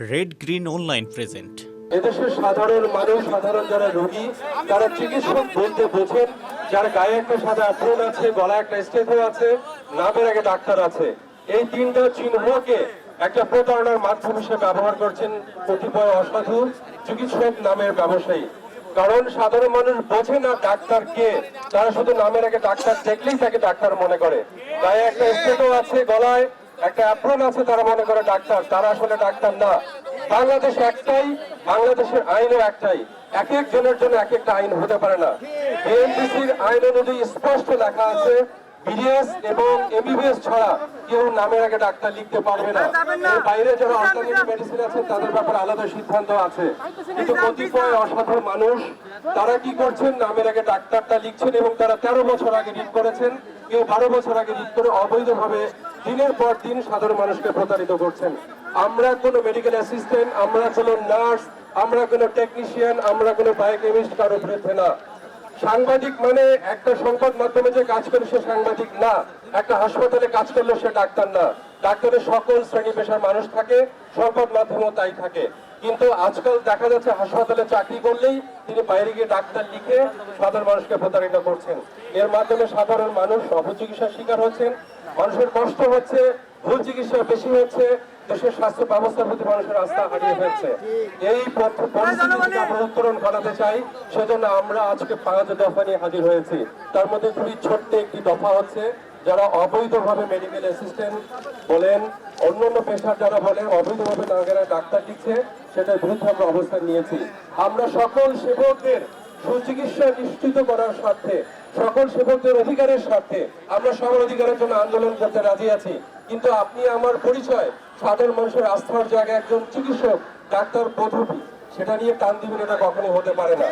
Red green online present সাধারণ মানুষ, সাধারণ যারা রোগী, তারা চিকিৎসক বলতে বোঝেন, যার গায়ে একটা সাদা আছে, গলায় একটা স্টেথো আছে, নামের আগে ডাক্তার আছে। এই তিনটা চিহ্নকে একটা প্রতারণার মাধ্যম হিসেবে ব্যবহার করছেন কতিপয় অসাধু চিকিৎসক নামের ব্যবসায়ী। কারণ সাধারণ মানুষ বোঝে না ডাক্তার কে, তারা শুধু নামের আগে ডাক্তার দেখলেই তাকে ডাক্তার মনে করে। গায়ে একটা স্টেথো আছে গলায় একটা অ্যাপ্রোন আছে তারা মনে করে ডাক্তার তারা আসলে ডাক্তার না। বাংলাদেশ একটাই বাংলাদেশের আইনও একটাই। এক একজনের জন্য এক একটা আইন হতে পারে না। বিএনপিসির আইন অনুযায়ী স্পষ্ট লেখা আছে বিডিএস এবং এমবিবিএস ছাড়া কেউ নামের আগে ডাক্তার লিখতে পারবে না। এর বাইরে যারা অল্টারনেটিভ মেডিসিন আছেন তাদের ব্যাপারে আলাদা সিদ্ধান্ত আছে। কিন্তু কতিপয় অসাধু মানুষ তারা কি করছেন? নামের আগে ডাক্তারটা লিখছেন এবং তারা তেরো বছর আগে রিড করেছেন। কেউ বারো বছর আগে রিড করে অবৈধভাবে দিনের পর দিন সাধারণ মানুষকে প্রতারিত করছেন। আমরা কোনো মেডিকেল অ্যাসিস্ট্যান্ট আমরা কোনো নার্স আমরা কোনো টেকনিশিয়ান আমরা কোনো বায়োকেমিস্ট কারও বিরুদ্ধে না। সাংবাদিক মানে একটা সংবাদ মাধ্যমে যে কাজ করে সে সাংবাদিক না, একটা হাসপাতালে কাজ করলে সে ডাক্তার না। ডাক্তারের সকল শ্রেণি পেশার মানুষ থাকে, সংবাদ মাধ্যমেও তাই থাকে। কিন্তু আজকাল দেখা যাচ্ছে হাসপাতালে চাকরি করলেই তিনি বাইরে গিয়ে ডাক্তার লিখে সাধারণ মানুষকে প্রতারিত করছেন। এর মাধ্যমে সাধারণ মানুষ অপচিকিৎসার শিকার হচ্ছেন। মানুষের কষ্ট হচ্ছে, ভুল চিকিৎসা বেশি হচ্ছে দেশের স্বাস্থ্য ব্যবস্থার প্রতি মানুষের আস্থা হারিয়ে ফেলছে। এই থেকে আমরা উত্তরণ ঘটাতে চাই সেজন্য আমরা আজকে পাঁচ দফা নিয়ে হাজির হয়েছি। তার মধ্যে খুবই ছোট্ট একটি দফা হচ্ছে যারা অবৈধভাবে মেডিকেল অ্যাসিস্ট্যান্ট বলেন অন্যান্য পেশার যারা বলেন অবৈধভাবে নাগেরা ডাক্তার দিচ্ছে সেটার বিরুদ্ধে আমরা অবস্থান নিয়েছি। আমরা সকল সেবকদের সুচিকিৎসা নিশ্চিত করার স্বার্থে সকল সেবকদের অধিকারের স্বার্থে আমরা সবার অধিকারের জন্য আন্দোলন করতে রাজি আছি। কিন্তু আপনি আমার পরিচয়, সাধারণ মানুষের আস্থার জায়গায় একজন চিকিৎসক, ডাক্তার পদ্ধতি, সেটা নিয়ে টান দিবেন এটা কখনো হতে পারে না।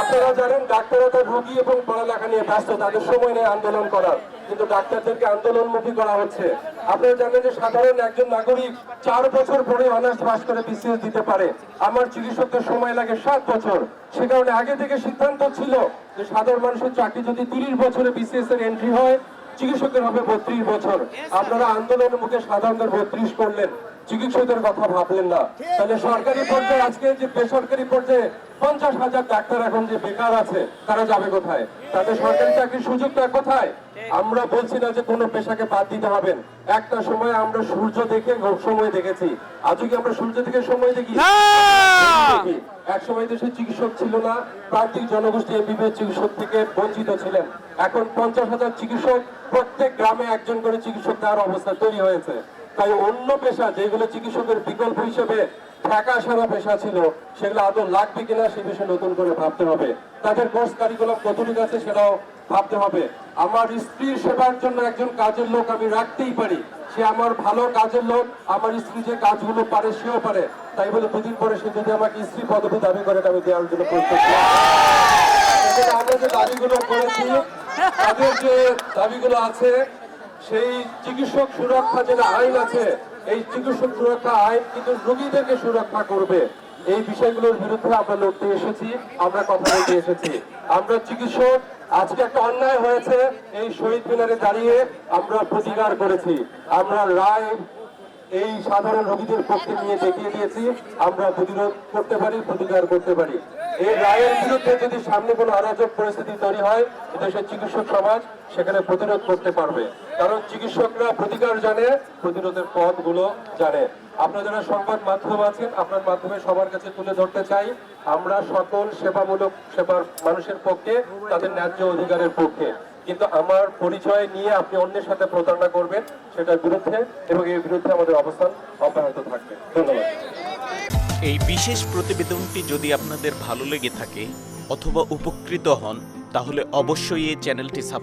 আপনারা জানেন ডাক্তাররা তো রোগী এবং পড়ালেখা নিয়ে ব্যস্ত, তাদের সময় নেই আন্দোলন করার। কিন্তু ডাক্তারদেরকে আন্দোলনমুখী করা হচ্ছে। আপনারা জানেন যে সাধারণ একজন নাগরিক চার বছর পরে অনার্স পাস করে বিসিএস দিতে পারে। আমার চিকিৎসকদের সময় লাগে সাত বছর। সে কারণে আগে থেকে সিদ্ধান্ত ছিল যে সাধারণ মানুষের চাকরি যদি তিরিশ বছরে বিসিএস এর এন্ট্রি হয় চিকিৎসকের হবে বত্রিশ বছর। আপনারা আন্দোলনের মুখে সাধারণদের বত্রিশ করলেন। চিকিৎসকদের কথা ভাবলেন না। তাহলে সরকারি পর্যায়ে আজকে যে বেসরকারি পর্যায়ে পঞ্চাশ হাজার ডাক্তার এখন যে বেকার আছে তারা যাবে কোথায়? তাদের সরকারি চাকরির সুযোগটা কোথায়? আমরা বলছি না যে কোনো পেশাকে বাদ দিতে হবেন একটা সময় আমরা সূর্য দেখে সময় দেখেছি। আজও কি আমরা সূর্য দেখে সময় দেখি। এক সময় দেশে চিকিৎসক ছিল না। প্রান্তিক জনগোষ্ঠী এমবিবিএস চিকিৎসক থেকে বঞ্চিত ছিলেন। এখন পঞ্চাশ হাজার চিকিৎসক প্রত্যেক গ্রামে একজন করে চিকিৎসক দেওয়ার অবস্থা তৈরি হয়েছে। তাই অন্য পেশা যেগুলো চিকিৎসকের বিকল্প হিসেবে ঢাকা সারা পেশা ছিল, সেগুলো আদৌ লাগবে কিনা সে বিষয়ে নতুন করে ভাবতে হবে। তাদের কোর্স কারিকুলাম কতটুকু আছে সেটাও ভাবতে হবে। আমার স্ত্রীর সেবার জন্য একজন কাজের লোক আমি রাখতেই পারি। সে আমার ভালো কাজের লোক, আমার স্ত্রী যে কাজগুলো পারে সেও পারে। তাই বলে দুদিন পরে সে যদি আমাকে স্ত্রী পদবি দাবি করে আমি দেওয়ার জন্য প্রস্তুত। আজকে একটা অন্যায় হয়েছে, এই শহীদ মিনারে দাঁড়িয়ে আমরা প্রতিকার করেছি। আমরা রায় এই সাধারণ রোগীদের পক্ষে নিয়ে দেখিয়ে দিয়েছি, আমরা প্রতিরোধ করতে পারি, প্রতিকার করতে পারি। এই রায়ের বিরুদ্ধে যদি সামনে কোনো অরাজক পরিস্থিতি তৈরি হয় দেশের চিকিৎসক সমাজ সেখানে প্রতিরোধ করতে পারবে। কারণ চিকিৎসকরা প্রতিকার জানে, প্রতিরোধের পথগুলো জানে। আপনারা যারা সংবাদ মাধ্যম আছেন, আপনার মাধ্যমে সবার কাছে তুলে ধরতে চাই, আমরা সকল সেবামূলক সেবার মানুষের পক্ষে, তাদের ন্যায্য অধিকারের পক্ষে। কিন্তু আমার পরিচয় নিয়ে আপনি অন্যের সাথে প্রতারণা করবেন, সেটার বিরুদ্ধে এবং এর বিরুদ্ধে আমাদের অবস্থান অব্যাহত থাকবে। ধন্যবাদ। এই বিশেষ প্রতিবেদনটি যদি আপনাদের ভালো লেগে থাকে অথবা উপকৃত হন, তাহলে অবশ্যই এই চ্যানেলটি সাবস্ক্রাইব